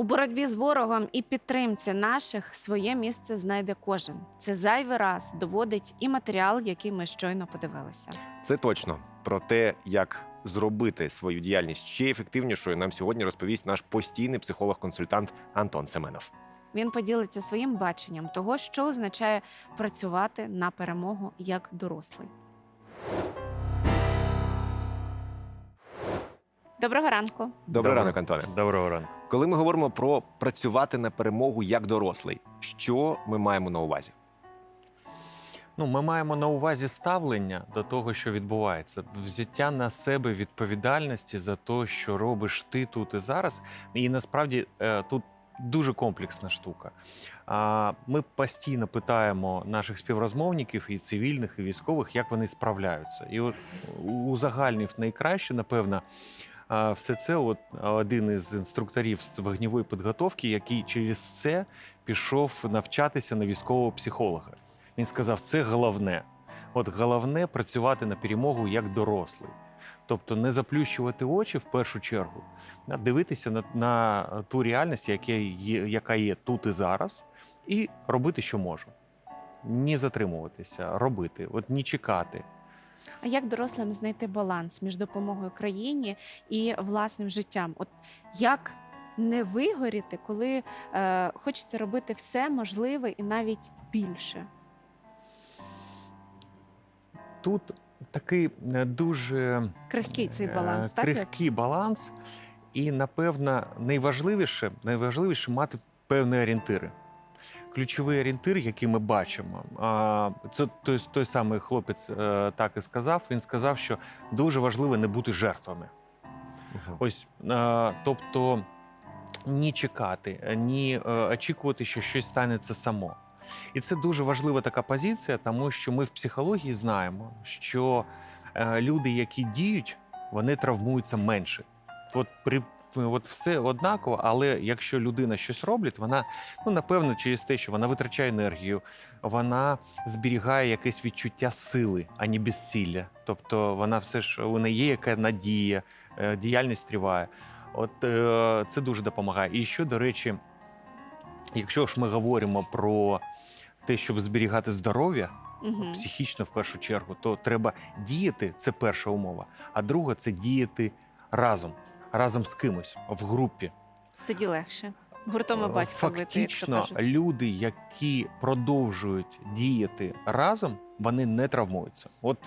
У боротьбі з ворогом і підтримці наших своє місце знайде кожен. Це зайвий раз доводить і матеріал, який ми щойно подивилися. Це точно про те, як зробити свою діяльність ще ефективнішою. Нам сьогодні розповість наш постійний психолог-консультант Антон Семенов. Він поділиться своїм баченням того, що означає працювати на перемогу як дорослий. Доброго ранку. Добрий Доброго. ранок, Антоне. Доброго ранку. Коли ми говоримо про працювати на перемогу як дорослий, що ми маємо на увазі? Ну, ми маємо на увазі ставлення до того, що відбувається, взяття на себе відповідальності за те, що робиш ти тут і зараз. І насправді е, тут дуже комплексна штука. А, Ми постійно питаємо наших співрозмовників, і цивільних, і військових, як вони справляються. І от узагальнив найкраще, напевно. Все це от один із інструкторів з вогневої підготовки, який через це пішов навчатися на військового психолога. Він сказав, це головне. От головне працювати на перемогу як дорослий. Тобто не заплющувати очі в першу чергу, а дивитися на, на ту реальність, яка є, яка є тут і зараз, і робити, що можу. Не затримуватися, робити, от не чекати. А як дорослим знайти баланс між допомогою країні і власним життям? От як не вигоріти, коли е, хочеться робити все можливе і навіть більше? Тут такий е, дуже Крихкий цей Е, баланс, так? крихкий баланс, і напевно найважливіше, найважливіше мати певні орієнтири. Ключовий орієнтир, який ми бачимо, це той, той самий хлопець е, так і сказав. Він сказав, що дуже важливо не бути жертвами. Ось, е, тобто, ні чекати, ні е, очікувати, що щось станеться само. І це дуже важлива така позиція, тому що ми в психології знаємо, що люди, які діють, вони травмуються менше. От при От все однаково, але якщо людина щось робить, вона ну напевно через те, що вона витрачає енергію, вона зберігає якесь відчуття сили, а не безсилля. Тобто вона все ж у неї є яка надія, е, діяльність триває. От е, це дуже допомагає. І що, до речі, якщо ж ми говоримо про те, щоб зберігати здоров'я, Мгм. психічно в першу чергу, то треба діяти, це перша умова. А друга це діяти разом, разом з кимось в групі. Тоді легше. Гуртом і Е, батька бити, якщо Фактично, кажуть. люди, які продовжують діяти разом, вони не травмуються. От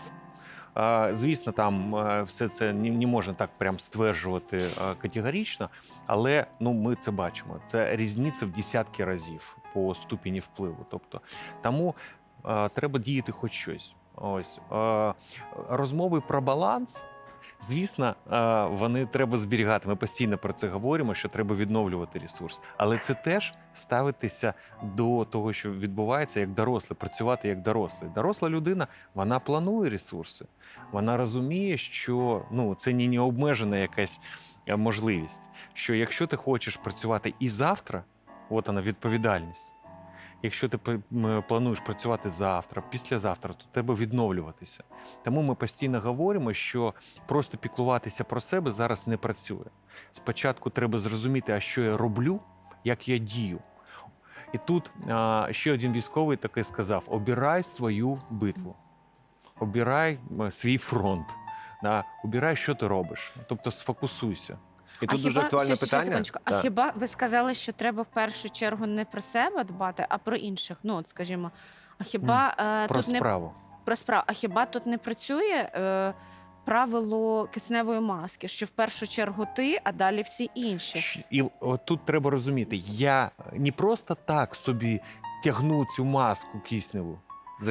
е, звісно, там е, все це не, не можна так прям стверджувати е, категорично, але ну ми це бачимо. Це різниця в десятки разів по ступені впливу. Тобто, тому е, треба діяти хоч щось. Ось е, розмови про баланс. Звісно, вони треба зберігати. Ми постійно про це говоримо, що треба відновлювати ресурс. Але це теж ставитися до того, що відбувається як дорослий, працювати як дорослий. Доросла людина вона планує ресурси, вона розуміє, що ну це не необмежена якась е, можливість. Що якщо ти хочеш працювати і завтра, от вона відповідальність. Якщо ти плануєш працювати завтра, післязавтра, то треба відновлюватися. Тому ми постійно говоримо, що просто піклуватися про себе зараз не працює. Спочатку треба зрозуміти, а що я роблю, як я дію. І тут а, ще один військовий таки сказав: обирай свою битву, обирай свій фронт, да, обирай, що ти робиш. Тобто сфокусуйся. І тут дуже актуальне ще, ще, питання. секундочку. А хіба ви сказали, що треба в першу чергу не про себе дбати, а про інших? Ну, от скажімо, а хіба е, Про тут не справу. про справу? А хіба тут не працює е, правило кисневої маски? Що в першу чергу ти, а далі всі інші? І от тут треба розуміти, я не просто так собі тягну цю маску кисневу.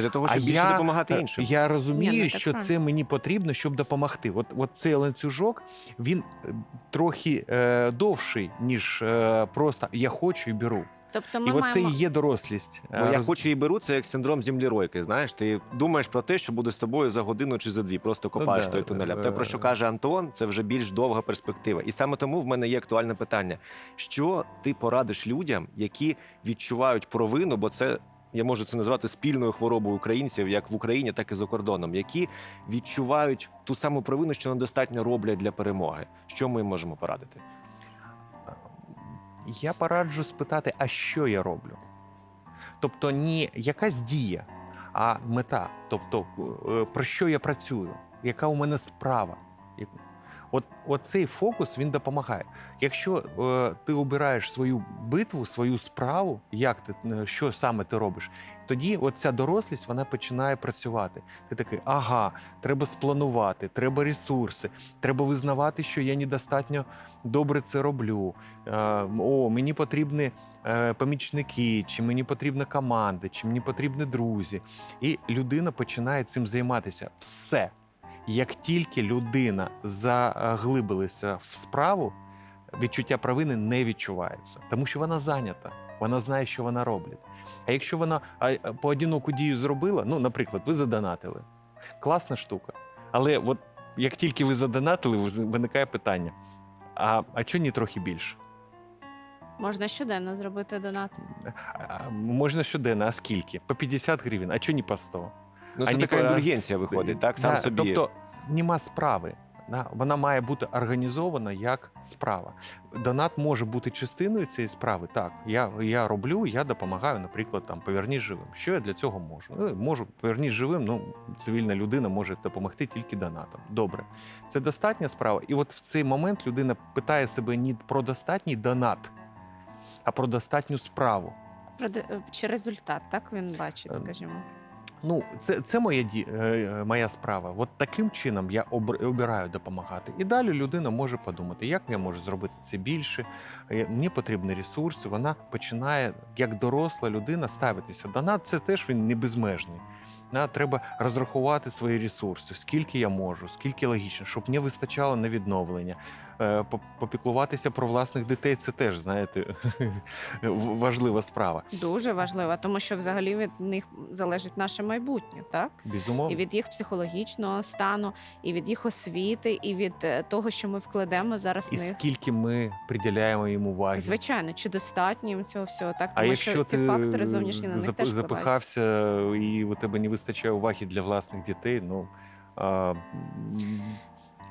Для того, А щоб більше я, допомагати іншим. Я розумію, Ні, ну, так що це мені потрібно, щоб допомогти. От, от цей ланцюжок він е, трохи е, довший, ніж е, просто я хочу і беру. Тобто і ми от це і є дорослість. Бо Е, я роз- хочу і беру, це як синдром землеройки. Знаєш, ти думаєш про те, що буде з тобою за годину чи за дві, просто копаєш да, той тунель. А те, про що е. каже Антон, це вже більш довга перспектива. І саме тому в мене є актуальне питання: що ти порадиш людям, які відчувають провину, бо це. Я можу це назвати спільною хворобою українців, як в Україні, так і за кордоном, які відчувають ту саму провину, що недостатньо роблять для перемоги. Що ми можемо порадити? Я пораджу спитати, а що я роблю? Тобто, не якась дія, а мета. Тобто, е, про що я працюю, яка у мене справа. От, цей фокус він допомагає. Якщо е, ти обираєш свою битву, свою справу, як ти е, що саме ти робиш, тоді от ця дорослість вона починає працювати. Ти такий, ага, треба спланувати, треба ресурси, треба визнавати, що я недостатньо добре це роблю. Е, о, мені потрібні е, помічники, чи мені потрібна команда, чи мені потрібні друзі. І людина починає цим займатися. Все. Як тільки людина заглибилася в справу, відчуття провини не відчувається, тому що вона зайнята, вона знає, що вона робить. А якщо вона поодиноку дію зробила, ну, наприклад, ви задонатили. Класна штука. Але от як тільки ви задонатили, виникає питання: а, а чого не трохи більше? Можна щоденно зробити донат. А, можна щоденно, а скільки? По 50 гривень, а чого не по 100? Ну, це ні, така е, індульгенція виходить, так? Сам Да, собі. Тобто нема справи. Да? Вона має бути організована як справа. Донат може бути частиною цієї справи. Так, я, я роблю, я допомагаю, наприклад, там повернись живим. Що я для цього можу? Ну, можу повернись живим. Ну, цивільна людина може допомогти тільки донатом. Добре, це достатня справа. І от в цей момент людина питає себе не про достатній донат, а про достатню справу. Про де- е, Чи результат, так він бачить, Ем, скажімо. Ну, це, це моя, ді- е, е, моя справа. От таким чином я обираю допомагати. І далі людина може подумати, як я можу зробити це більше. е, Мені потрібні ресурси. Вона починає, як доросла людина, ставитися. Донат це теж він не безмежний. Треба розрахувати свої ресурси, скільки я можу, скільки логічно, щоб мені вистачало на відновлення. Е, по- Попіклуватися про власних дітей це теж, знаєте, важлива справа. Дуже важливо, тому що взагалі від них залежить наше майбутнє, так? Безумовно. І від їх психологічного стану, і від їх освіти, і від е, того, що ми вкладемо зараз І в них. скільки ми приділяємо їм уваги. Звичайно, чи достатньо їм цього всього, так? А Тому якщо що ці ти фактори зовнішні на них зап- теж запихався і у тебе не вистачає уваги для власних дітей, ну а,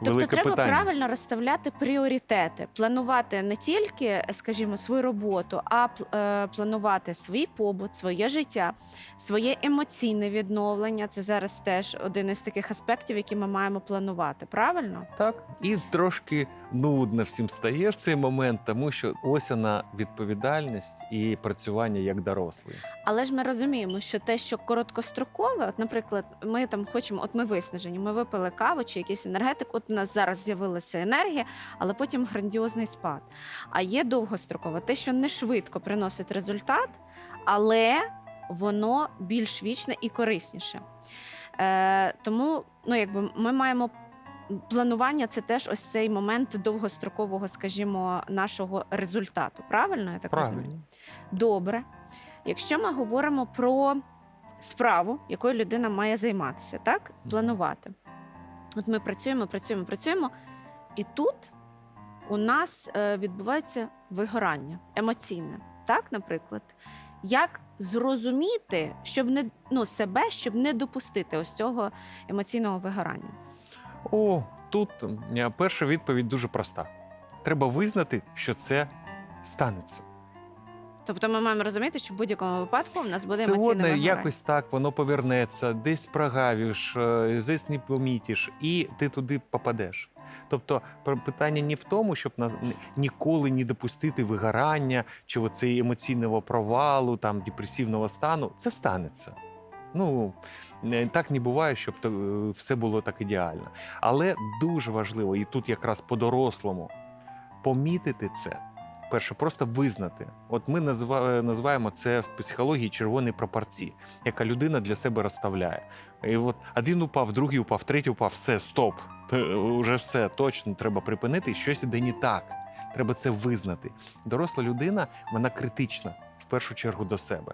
Тобто велике треба питання. правильно розставляти пріоритети, планувати не тільки, скажімо, свою роботу, а е, планувати свій побут, своє життя, своє емоційне відновлення. Це зараз теж один із таких аспектів, які ми маємо планувати. Правильно? Так, і трошки нудно всім стає в цей момент, тому що ось вона відповідальність і працювання як дорослий. Але ж ми розуміємо, що те, що короткострокове, от, наприклад, ми там хочемо, от ми виснажені, ми випили каву чи якийсь енергетик, от у нас зараз з'явилася енергія, але потім грандіозний спад. А є довгострокове, те, що не швидко приносить результат, але воно більш вічне і корисніше. Е, тому ну, якби ми маємо. Планування це теж ось цей момент довгострокового, скажімо, нашого результату. Правильно я так розумію? Добре. Якщо ми говоримо про справу, якою людина має займатися, так? Планувати. От ми працюємо, працюємо, працюємо, і тут у нас е, відбувається вигорання емоційне, так, наприклад. Як зрозуміти, щоб не ну, себе, щоб не допустити ось цього емоційного вигорання? О, тут перша відповідь дуже проста. Треба визнати, що це станеться. Тобто ми маємо розуміти, що в будь-якому випадку в нас буде емоційне Сьогодні вигорання. якось так воно повернеться, десь прогавиш, е, десь не помітиш, і ти туди попадеш. Тобто питання не в тому, щоб ніколи не допустити вигорання чи оцей емоційного провалу, там депресивного стану. Це станеться. Ну так не буває, щоб е, все було так ідеально. Але дуже важливо, і тут якраз по-дорослому помітити це. Перше, просто визнати. От ми називаємо це в психології червоні пропорції, яка людина для себе розставляє. І от один упав, другий упав, третій упав, все, стоп. Уже все точно треба припинити, щось іде не так. Треба це визнати. Доросла людина, вона критична в першу чергу до себе.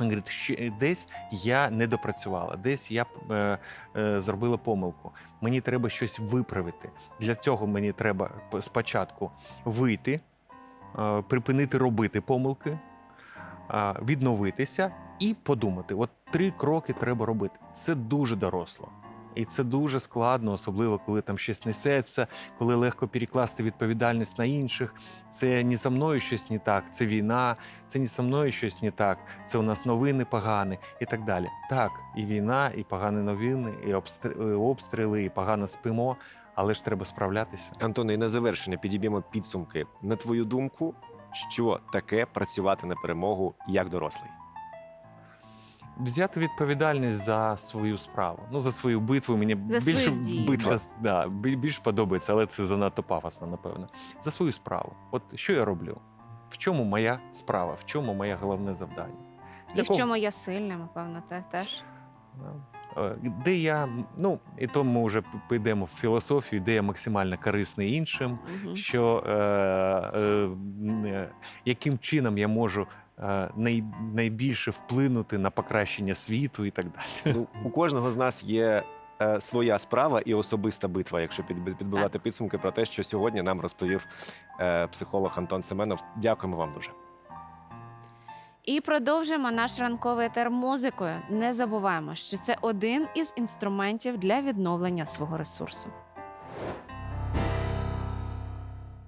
Він говорить, що десь я не допрацювала, десь я е, е, зробила помилку. Мені треба щось виправити. Для цього мені треба спочатку вийти, е, припинити робити помилки, е, відновитися і подумати. От три кроки треба робити. Це дуже доросло. І це дуже складно, особливо коли там щось несеться, коли легко перекласти відповідальність на інших. Це не за мною щось не так, це війна, це не за мною щось не так, це у нас новини погані і так далі. Так, і війна, і погані новини, і і обстріли, і погано спимо, але ж треба справлятися. Антоне, і на завершення підіб'ємо підсумки. На твою думку, що таке працювати на перемогу як дорослий? Взяти відповідальність за свою справу. Ну, за свою битву мені За більше. Битва. Да, да, бі- більш подобається, але це занадто пафосно, напевно. За свою справу. От що я роблю? В чому моя справа? В чому моє головне завдання? І в Якого- чому я сильна, напевно, це теж. Е, Де я, ну і то ми вже підемо в філософію, де я максимально корисний іншим, Мгм. що е, е, е, яким чином я можу е, най, найбільше вплинути на покращення світу і так далі. Ну, у кожного з нас є е, своя справа і особиста битва, якщо під, підбивати підсумки про те, що сьогодні нам розповів е, психолог Антон Семенов. Дякуємо вам дуже. І продовжуємо наш ранковий етер музикою. Не забуваємо, що це один із інструментів для відновлення свого ресурсу.